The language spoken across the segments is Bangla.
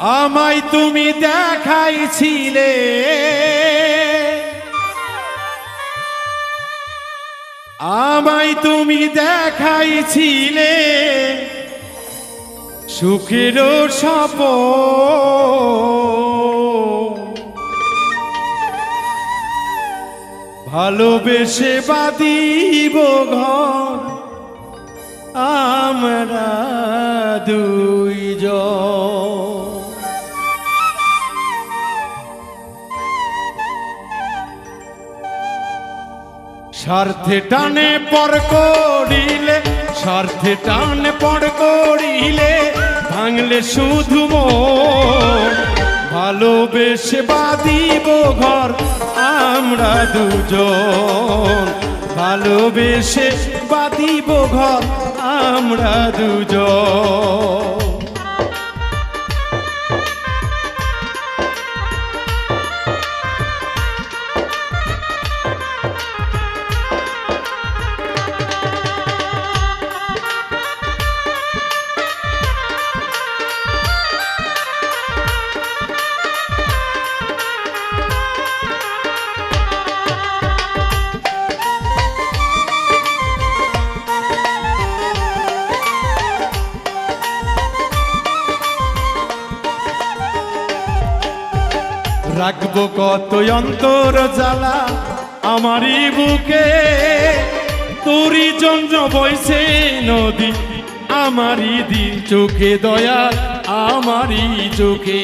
আমায় তুমি দেখাইছিলে। আমায় তুমি দেখাইছিলে। সুখের সপ ভালোবেসে বাদিব ঘর। আমরা দুইজন। স্বার্থে টানে পর করিলে, স্বার্থে টানে পর করিলে, ভাঙলে শুধু ভালোবেসে বাদিব ঘর, আমরা দুজন। ভালোবেসে বাদিব ঘর, আমরা দুজন। রাখব কত অন্তর জ্বালা আমারই বুকে। তোরই জন্য বইছে নদী, আমারই দিন চোখে দয়া, আমারই চোখে।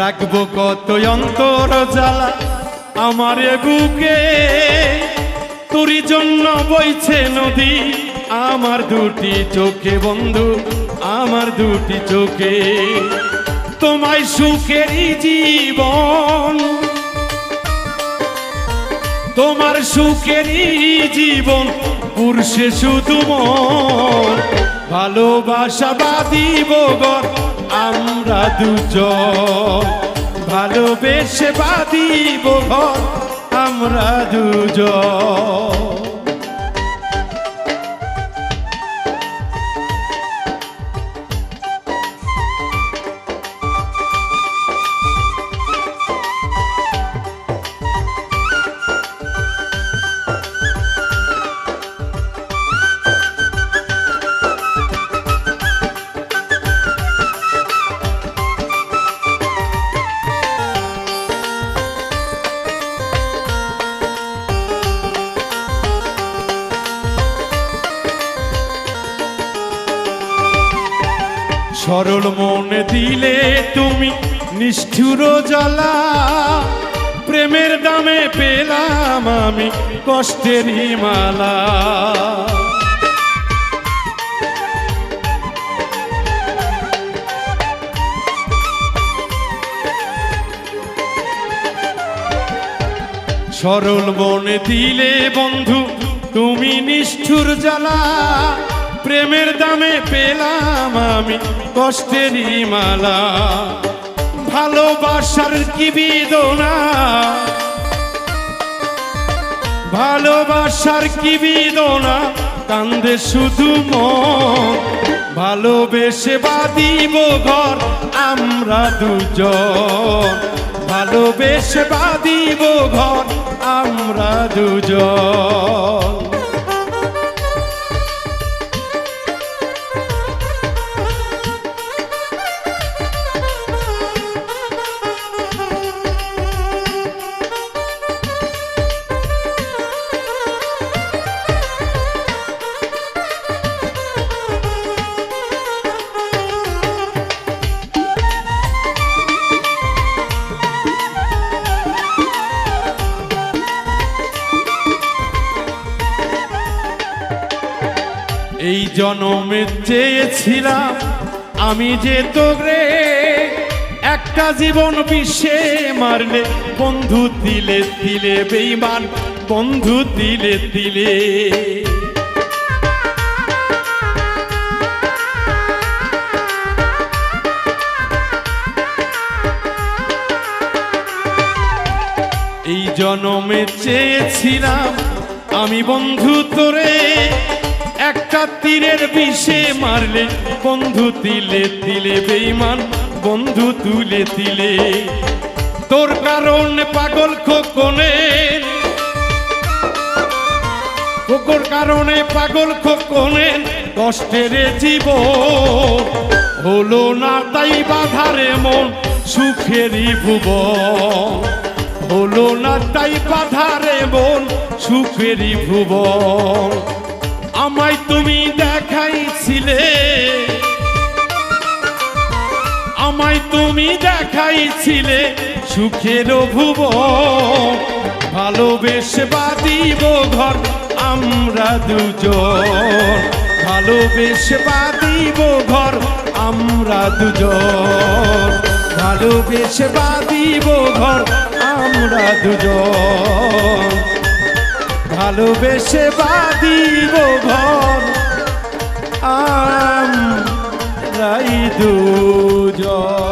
রাখব কত অন্তর জ্বালা আমার বুকে তোরই জন্য বইছে নদী। আমার দুটি চোখে বন্ধু, আমার দুটি চোখে। তোমায় সুখেরই জীবন। তোমার সুখেরই জীবন, পুরুষে শুধু মন। ভালোবাসা বাদিব আমরা দুজন। ভালোবেসে বাদিব ঘর আমরা দুজন। সরল মনে দিলে তুমি নিষ্ঠুর জ্বালা। প্রেমের দামে পেলাম আমি কষ্টের মালা সরল মনে দিলে বন্ধু, তুমি নিষ্ঠুর জ্বালা। প্রেমের দামে পেলাম আমি কষ্টেরই মালা। ভালোবাসার কি বিদনা? ভালোবাসার কি বিদনা? কান্দে শুধু মন। ভালোবেসে বাদিব ঘর আমরা দুজন। ভালোবেসে বাদিব ঘর আমরা দুজন। জনমে চেয়েছিলাম। আমি যে তোরে একটা জীবন বিশ্বে মারলে, বন্ধু দিলে দিলে বেইমান, বন্ধু দিলে দিলে। এই জনমে চেয়েছিলাম, আমি বন্ধু তোরে তীরের বিষে মারলে, বন্ধু তিলে তিলে বেইমান বন্ধু তুলে তিলে। তোর কারণে পাগল খোকনে খোকর কারণে পাগল খোকনে কষ্টের জীব হলো না তাই বাধারে মন সুখেরই ভুব হলো না তাই বাধারে মন সুখেরই ভুব আমায় তুমি দেখাইছিলে। আমায় তুমি দেখাইছিলে সুখের ভুব ভালোবেসে বাদিব ঘর, আমরা দুজন। ভালোবেসে বাদিব ঘর, আমরা দুজন। ভালোবেসে বাদিব ঘর, আমরা দুজন। ভালোবেসে বাঁধিব ঘর। আম রাই দুজন।